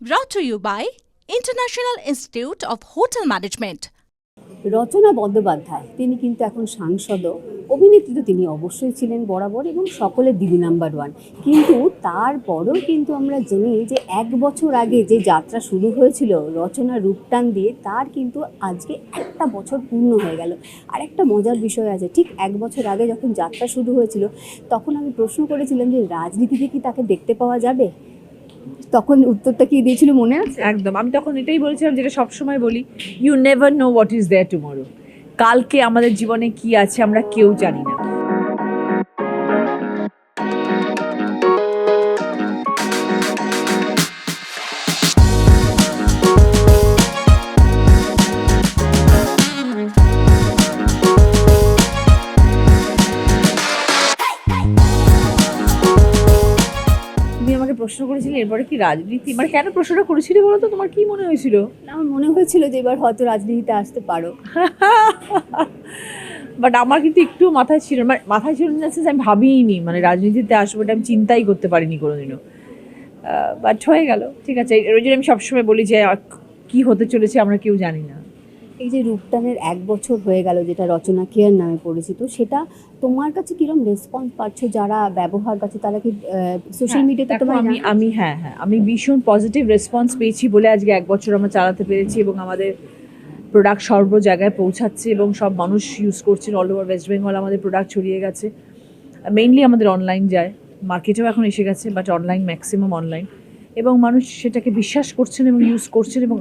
Brought to you by International Institute of Hotel Management. রচনা বন্দ্যোপাধ্যায়, তিনি কিন্তু এখন সাংসদও। অভিনেত্রী তো তিনি অবশ্যই ছিলেন বরাবর এবং সকলের দিদি নাম্বার ওয়ান। কিন্তু তারপরেও কিন্তু আমরা জানি যে এক বছর আগে যে যাত্রা শুরু হয়েছিল রচনা রূপটান দিয়ে, তার কিন্তু আজকে একটা বছর পূর্ণ হয়ে গেল। আর একটা মজার বিষয় আছে, ঠিক এক বছর আগে যখন যাত্রা শুরু হয়েছিল, তখন আমি প্রশ্ন করেছিলাম যে রাজনীতিতে কি তাকে দেখতে পাওয়া যাবে? তখন উত্তরটা কি দিয়েছিল মনে আছে? একদম। আমি তখন এটাই বলছিলাম যেটা সবসময় বলি you never know what is there tomorrow কালকে আমাদের জীবনে কি আছে আমরা কেউ জানি না। তুমি আমাকে প্রশ্ন করেছিলে এরপরে কি রাজনীতি? মানে কেন প্রশ্নটা করেছিলে বলো তো? তোমার কি মনে হয়েছিল? আমার মনে হয়েছিল যে এবার হয়তো রাজনীতিতে আসতে পারো। বাট আমার কিন্তু একটু মাথায় ছিল মানে মাথায় ছিল না আমি ভাবিনি মানে রাজনীতিতে আসব এটা আমি চিন্তাই করতে পারিনি কোনোদিনও। বাট হয়ে গেল ঠিক আছে। এর জন্য আমি সবসময় বলি যে কি হতে চলেছে আমরা কেউ জানি না। এই যে রূপটানের এক বছর হয়ে গেল যেটা রচনা কেয়ার নামে পরিচিত সেটা তোমার কাছে কিরম রেসপন্স পাচ্ছ? যারা ব্যবহার কাছে তারা কি সোশ্যাল মিডিয়াতে তোমার আমি আমি হ্যাঁ হ্যাঁ আমি ভীষণ পজিটিভ রেসপন্স পেয়েছি বলে আজকে এক বছর আমরা চালাতে পেরেছি এবং আমাদের প্রোডাক্ট সর্ব জায়গায় পৌঁছাচ্ছে এবং সব মানুষ ইউজ করছেন অল ওভার ওয়েস্ট বেঙ্গল আমাদের প্রোডাক্ট ছড়িয়ে গেছে। মেইনলি আমাদের অনলাইন যায় মার্কেটেও এখন এসে গেছে বাট অনলাইন ম্যাক্সিমাম অনলাইন এবং মানুষ সেটাকে বিশ্বাস করছেন এবং ইউজ করছেন এবং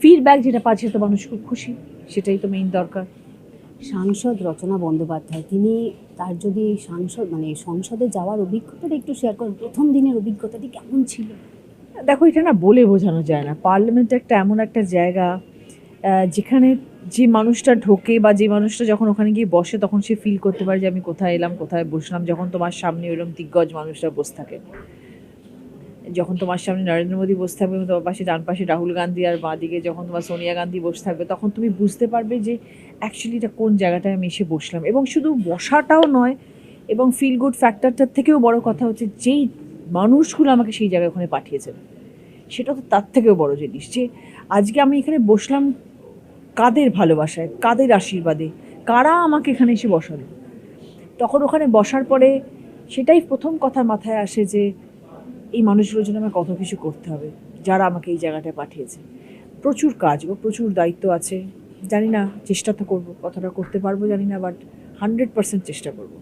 ফিডব্যাক যেটা পাচ্ছে তো মানুষ খুব খুশি সেটাই তো মেইন দরকার। সাংসদ রচনা বন্দ্যোপাধ্যায় তিনি তার যদি সাংসদ মানে সংসদে যাওয়ার অভিজ্ঞতাটা একটু শেয়ার করেন প্রথম দিনের অভিজ্ঞতাটি কেমন ছিল? দেখো এটা না বলে বোঝানো যায় না। পার্লামেন্ট একটা এমন একটা জায়গা যেখানে যে মানুষটা ঢোকে বা যে মানুষটা যখন ওখানে গিয়ে বসে তখন সে ফিল করতে পারে যে আমি কোথায় এলাম কোথায় বসলাম যখন তোমার সামনে এরকম দিগ্গজ মানুষরা বসে থাকে। যখন তোমার সামনে নরেন্দ্র মোদী বসে থাকবে এবং তোমার পাশে ডান পাশে রাহুল গান্ধী আর বাঁ দিকে যখন তোমার সোনিয়া গান্ধী বসে থাকবে, তখন তুমি বুঝতে পারবে যে অ্যাকচুয়ালি এটা কোন জায়গাটায় আমি এসে বসলাম। এবং শুধু বসাটাও নয়, এবং ফিল গুড ফ্যাক্টরটার থেকেও বড় কথা হচ্ছে যেই মানুষগুলো আমাকে সেই জায়গায় ওখানে পাঠিয়েছেন সেটা তো তার থেকেও বড় জিনিস যে আজকে আমি এখানে বসলাম কাদের ভালোবাসায়, কাদের আশীর্বাদে, কারা আমাকে এখানে এসে বসালো? তখন ওখানে বসার পরে সেটাই প্রথম কথা মাথায় আসে যে এই মানুষগুলোর জন্য আমার কত কিছু করতে হবে যারা আমাকে এই জায়গাটায় পাঠিয়েছে। প্রচুর কাজ বা প্রচুর দায়িত্ব আছে। জানি না চেষ্টা তো করব কতটা করতে পারব জানি না বাট হান্ড্রেড পার্সেন্ট চেষ্টা করব।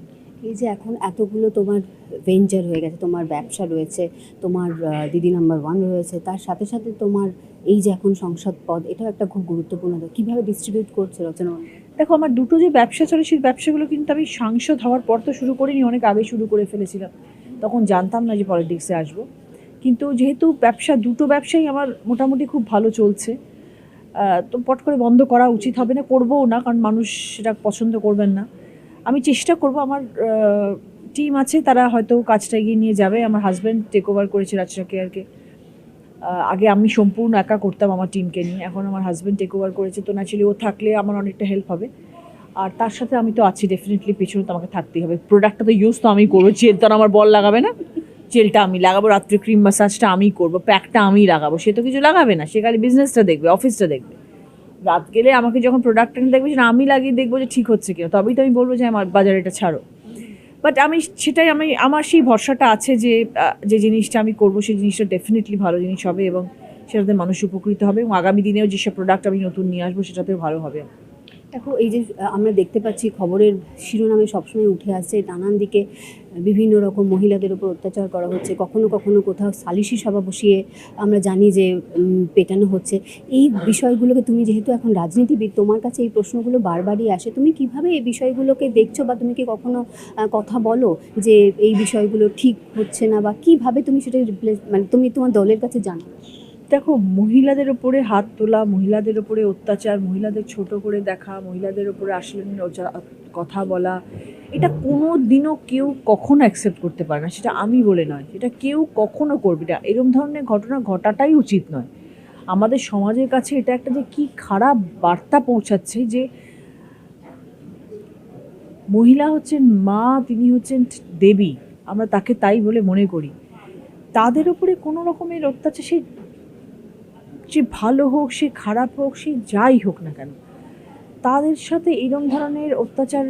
এই যে এখন এতগুলো তোমার ভেঞ্চার হয়ে গেছে তোমার ব্যবসা রয়েছে তোমার দিদি নাম্বার ওয়ান রয়েছে তার সাথে সাথে তোমার এই যে এখন সংসদ পদ এটাও একটা খুব গুরুত্বপূর্ণ কীভাবে ডিস্ট্রিবিউট করছে রচনা? দেখো আমার দুটো যে ব্যবসা চলে সেই ব্যবসাগুলো কিন্তু আমি সাংসদ হওয়ার পর তো শুরু করিনি অনেক আগে শুরু করে ফেলেছিলাম। তখন জানতাম না যে পলিটিক্সে আসব। কিন্তু যেহেতু ব্যবসা, দুটো ব্যবসাই আমার মোটামুটি খুব ভালো চলছে তো পট করে বন্ধ করা উচিত হবে না, করবও না, কারণ মানুষ সেটা পছন্দ করবেন না। আমি চেষ্টা করব, আমার টিম আছে, তারা হয়তো কাজটা এগিয়ে নিয়ে যাবে। আমার হাজব্যান্ড টেক ওভার করেছে রাজশা কেয়ারকে আগে আমি সম্পূর্ণ একা করতাম আমার টিমকে নিয়ে, এখন আমার হাজব্যান্ড টেক ওভার করেছে। তো ন্যাচুরালি ও থাকলে আমার অনেকটা হেল্প হবে। আর তার সাথে আমি তো আছি ডেফিনেটলি পেছনে তো আমাকে থাকতেই হবে। প্রোডাক্টটা তো ইউজ তো আমি করব জেল তো আমার বল লাগাবে না। জেলটা আমি লাগাবো, রাত্রে ক্রিম মাসাজটা আমি করব প্যাকটা আমি লাগাবো। সে তো কিছু লাগাবে না, সে খালি বিজনেসটা দেখবে অফিসটা দেখবে। রাত গেলে আমাকে যখন প্রোডাক্টটা দেখবে সেটা আমি লাগিয়ে দেখব যে ঠিক হচ্ছে কিনা, তবেই তো আমি বলব যে আমার বাজারে এটা ছাড়ো। বাট আমি সেটাই, আমি, আমার সেই ভরসাটা আছে যে যে জিনিসটা আমি করব, সেই জিনিসটা ডেফিনেটলি ভালো জিনিস হবে এবং সেটাতে মানুষ উপকৃত হবে এবং আগামী দিনেও যেসব প্রোডাক্ট আমি নতুন নিয়ে আসব, সেটাতেও ভালো হবে। দেখো, এই যে আমরা দেখতে পাচ্ছি খবরের শিরোনামে সবসময় উঠে আসছে নানান দিকে বিভিন্ন রকম মহিলাদের উপর অত্যাচার করা হচ্ছে। কখনো কখনো কোথাও সালিশি সভা বসিয়ে আমরা জানি যে পেটানো হচ্ছে। এই বিষয়গুলোকে তুমি যেহেতু এখন রাজনীতিবিদ, তোমার কাছে এই প্রশ্নগুলো বারবারই আসে। তুমি কীভাবে এই বিষয়গুলোকে দেখছ বা তুমি কি কখনো কথা বলো যে, এই বিষয়গুলো ঠিক হচ্ছে না বা কীভাবে তুমি সেটা রিপ্লেস মানে তুমি তোমার দলের কাছে জানো? দেখো, মহিলাদের ওপরে হাত তোলা, মহিলাদের ওপরে অত্যাচার, মহিলাদের ছোট করে দেখা, মহিলাদের ওপরে আসলে কথা বলা, এটা কোনো দিনও কেউ কখনো অ্যাকসেপ্ট করতে পারে না। সেটা আমি বলে নয় এটা কেউ কখনো করবে না। এরম ধরনের ঘটনা ঘটাটাই উচিত নয়। আমাদের সমাজের কাছে এটা একটা যে কি খারাপ বার্তা পৌঁছাচ্ছে যে মহিলা হচ্ছেন মা, তিনি হচ্ছেন দেবী, আমরা তাকে তাই বলে মনে করি। তাদের উপরে কোনো রকমের অত্যাচার, সেই সে ভালো হোক, সে খারাপ হোক, সে যাই হোক না কেন, তাদের সাথে এরকম ধরনের অত্যাচার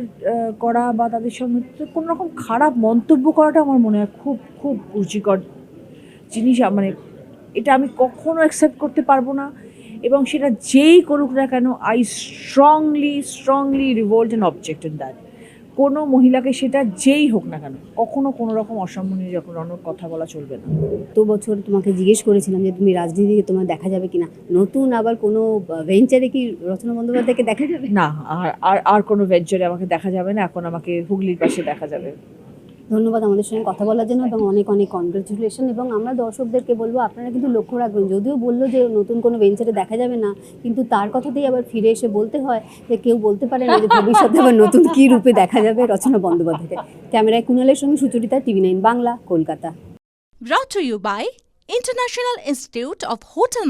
করা বা তাদের সঙ্গে কোনো রকম খারাপ মন্তব্য করাটা আমার মনে হয় খুব খুব রুচিকর জিনিস। মানে এটা আমি কখনো অ্যাকসেপ্ট করতে পারব না এবং সেটা যেই করুক না কেন I strongly strongly revolt and object in that কোনো মহিলাকে সেটা যেই হোক না কেন কখনো কোনো রকম অসম্মানীয় যখন কথা বলা চলবে না। তো বছর তোমাকে জিজ্ঞেস করেছিলাম যে তুমি রাজনীতিকে তোমার দেখা যাবে কিনা নতুন আবার কোনো ভেঞ্চারে কি রচনা বন্দ্যোপাধ্যায়কে দেখা যাবে? না আর আর আর কোনো ভেঞ্চারে আমাকে দেখা যাবে না এখন আমাকে হুগলির পাশে দেখা যাবে। ধন্যবাদ আমাদের সঙ্গে কথা বলার জন্য এবং অনেক অনেক কনগ্রেচুলেশন এবং আমরা দর্শকদেরকে বলব, আপনারা কিন্তু লক্ষ্য রাখবেন, যদিও বলল যে নতুন কোনো ভেঞ্চারে দেখা যাবে না, কিন্তু তার কথাতেই আবার ফিরে এসে বলতে হয় যে কেউ বলতে পারে না যে ভবিষ্যতে আবার নতুন কী রূপে দেখা যাবে রচনা বন্দ্যোপাধ্যায়কে। ক্যামেরায় কুণালের সঙ্গে Sucharita, TV nine Bangla, Kolkata. Brought to you by International Institute of Hotel